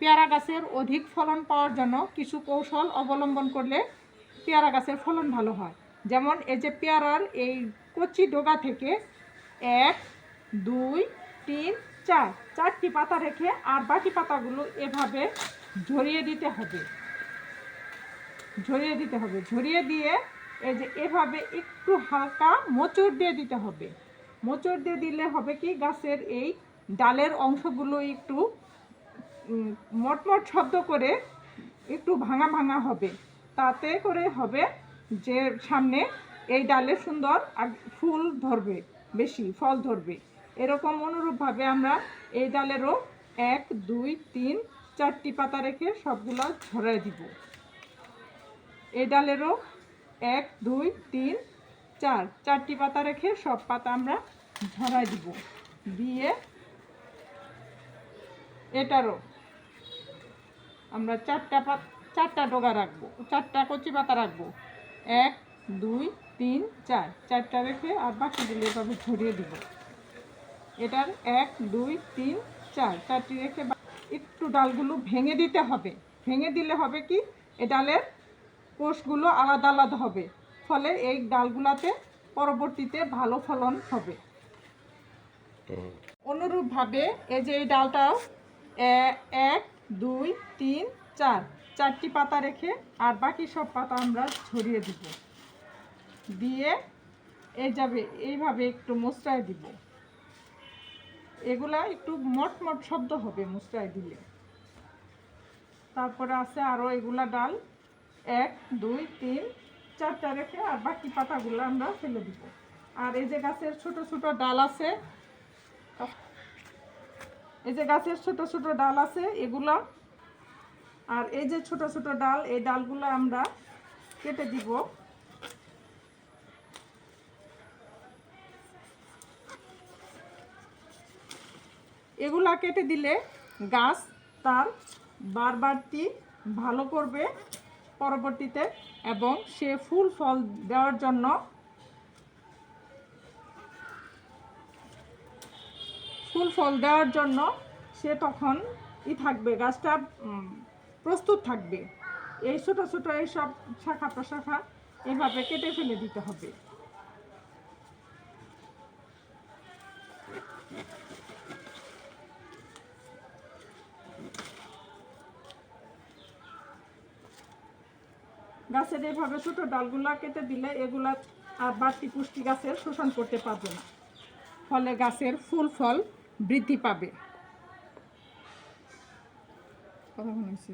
পেয়ারা গাছের অধিক ফলন পাওয়ার জন্য কিছু কৌশল অবলম্বন করলে পেয়ারা গাছের ফলন ভালো হয়। যেমন এই যে পেয়ারার এই কচি ডোগা থেকে এক, দুই, তিন, চার, চারটি পাতা রেখে আর বাকি পাতাগুলো এভাবে ঝরিয়ে দিতে হবে। ঝরিয়ে দিতে হবে। ঝরিয়ে দিয়ে এই যে এভাবে একটু হালকা মোচড় দিয়ে দিতে হবে। মোচড় দিয়ে দিলে হবে কি গাছের এই ডালের অংশগুলো একটু মটমট শব্দ করে একটু ভাঙা ভাঙা হবে। তাতে করে হবে যে সামনে এই ডালে সুন্দর ফুল ধরবে, বেশি ফল ধরবে। এরকম অনুরূপভাবে আমরা এই ডালেরও এক, দুই, তিন, চারটি পাতা রেখে সবগুলো ঝরাই দিব। এই ডালেরও এক, দুই, তিন, চার, চারটি পাতা রেখে সব পাতা আমরা ঝরাই দিব। দিয়ে এটারও আমরা চারটা পাত চারটা ডগা রাখব চারটা কচি পাতা রাখব। এক দুই তিন চার। চারটা রেখে আর বাকিগুলো এভাবে ঝরিয়ে দিব। এটার এক দুই তিন চার। চারটি রেখে একটু ডালগুলো ভেঙে দিতে হবে। ভেঙে দিলে হবে কি? এ ডালের কোষগুলো আলাদা আলাদা হবে। ফলে এই ডালগুলাতে পরবর্তীতে ভালো ফলন হবে। অনুরূপভাবে এই যে এই ডালটাও এক দুই, তিন, চার। চারটি পাতা রেখে আর বাকি সব পাতা আমরা ছড়িয়ে দিব। দিয়ে এই যাবে এইভাবে একটু মুচড়ায় দিব। এগুলা একটু মট মট শব্দ হবে মুচড়ায় দিলে। তারপরে আছে আরও এগুলা ডাল। এক, দুই, তিন, চারটা রেখে আর বাকি পাতাগুলো আমরা ফেলে দিব। আর এই যে গাছের ছোট ছোট ডাল আছে এই যে গাছের ছোট ছোট ডাল আছে, এগুলো। আর এই যে ছোট ছোট ডাল, এই ডালগুলো আমরা কেটে দিব। এগুলা কেটে দিলে গাছ তার বারবারটি ভালো করবে পরবর্তীতে, এবং সে ফুল ফল দেওয়ার জন্য ফুল ফল দেওয়ার জন্য সে তখন ই থাকবে, গাছটা প্রস্তুত থাকবে। এই ছোটো ছোট এইসব শাখা প্রশাখা এভাবে কেটে ফেলে দিতে হবে। গাছের এভাবে ছোটো ডালগুলা কেটে দিলে এগুলা আর বাড়তি পুষ্টি গাছের শোষণ করতে পারবে না। ফলে গাছের ফুল ফল বৃদ্ধি পাবে। কথা হয়েছে